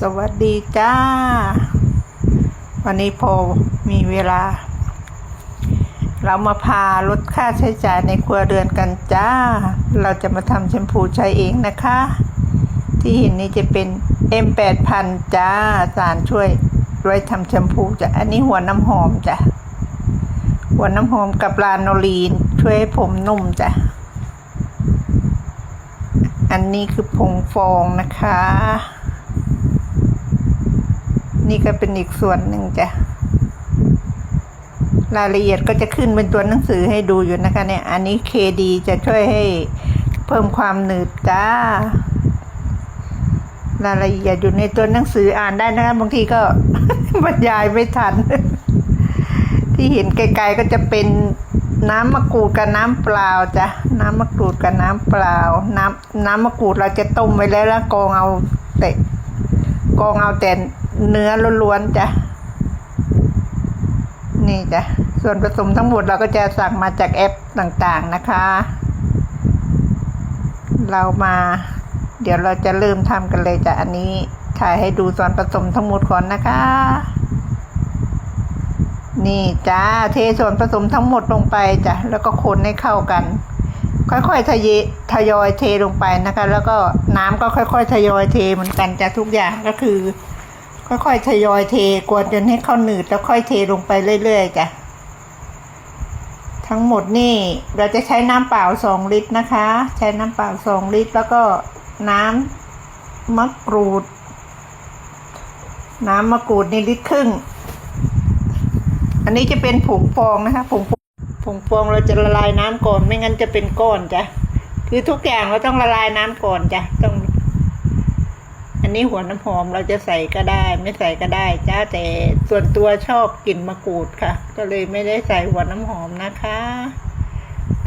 สวัสดีจ้า วันนี้พอมีเวลา เรามาพาลดค่าใช้จ่ายในครัวเรือนกันจ้า เราจะมาทำแชมพูใช้เองนะคะ ที่เห็นนี้จะเป็น M8000 จ้า สารช่วยไว้ทำแชมพูจ้ะ อันนี้หัวน้ำหอมจ้ะ หัวน้ำหอมกับลานโนลีน ช่วยให้ผมนุ่มจ้ะ อันนี้คือผงฟองนะคะ นี่ก็เป็นอีกส่วนหนึ่งจ้ะรายละเอียดก็จะขึ้นเป็นตัวหนังสือให้ดูอยู่นะคะเนี่ย อันนี้เคดีจะช่วยให้เพิ่มความหนืดจ้ารายละเอียดอยู่ในตัวหนังสืออ่านได้นะคะบางทีก็บรรยายไม่ทัน ที่เห็นไกลๆก็จะเป็นน้ำมะกรูดกับน้ำเปล่าจ้ะน้ำมะกรูดกับน้ำเปล่า น้ำน้ำมะกรูดเราจะต้มไว้แล้วแล้วกองเอาแต่กองเอาแต่ เนื้อล้วนๆจ้ะ นี่จ้ะ ส่วนผสมทั้งหมดเราก็จะสั่งมาจากแอปต่างๆนะคะ เรามา เดี๋ยวเราจะเริ่มทำกันเลยจ้ะ อันนี้ถ่ายให้ดูส่วนผสมทั้งหมดก่อนนะคะ นี่จ้าเทส่วนผสมทั้งหมดลงไปจ้ะ แล้วก็คนให้เข้ากันค่อยๆทยทยอยเทลงไปนะคะ แล้วก็น้ำก็ค่อย ๆ ทยอยเทเหมือนกันจ้ะทุกอย่างก็คือ ค่อยๆทยอยเทกวนจนให้เข้าหนืดแล้วค่อยเทลงไปเรื่อยๆจ้ะทั้งหมดนี่เราจะใช้น้ำเปล่าสองลิตรนะคะ ใช้น้ำเปล่าสองลิตร แล้วก็น้ำมะกรูด น้ำมะกรูดนี่ลิตรครึ่ง อันนี้จะเป็นผงฟองนะคะผงฟองผงฟองเราจะละลายน้ำก่อนไม่งั้นจะเป็นก้อนจ้ะคือทุกอย่างเราต้องละลายน้ำก่อนจ้ะต้อง นี้หัวน้ำหอมเราจะใส่ก็ได้ ไม่ใส่ก็ได้จ้าแต่ส่วนตัวชอบกลิ่นมะกรูดค่ะ ก็เลยไม่ได้ใส่หัวน้ำหอมนะคะ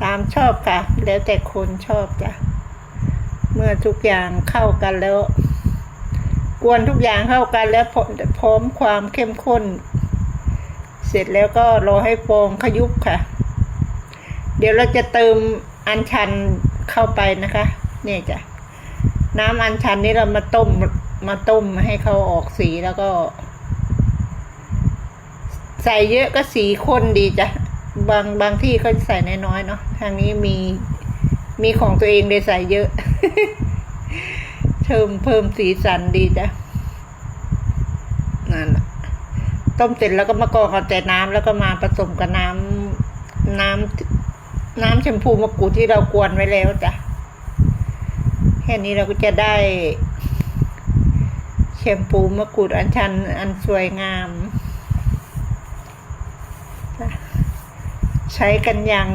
ตามชอบค่ะ แล้วแต่คนชอบจ้ะเมื่อทุกอย่างเข้ากันแล้ว กวนทุกอย่างเข้ากันแล้วพร้อมพร้อมความเข้มข้น เสร็จแล้วก็รอให้ฟองขยุบค่ะ เดี๋ยวเราจะเติมอัญชันเข้าไปนะคะ นี่จ้ะ น้ำอัญชันนี้เรามาต้มมาต้มให้เขาออกสีแล้วก็ ใส่เยอะก็สีข้นดีจ้ะบางบางที่ก็ใส่น้อยๆเนาะทางนี้มีมีของตัวเองเลยใส่เยอะเพิ่มเพิ่มสีสันดีจ้ะนั่นต้มเสร็จแล้วก็มากรองเอาแต่น้ำแล้วก็มาผสมกับน้ำน้ำน้ำแชมพูมะกรูดที่เรากวนไว้แล้วจ้ะ แค่นี้เราก็จะได้แชมพูมะกรูดอันชันอันสวยงาม ใช้กันอย่าง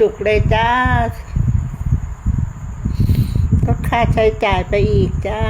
จุกๆเลยจ้า ก็ค่าใช้จ่ายไปอีกจ้า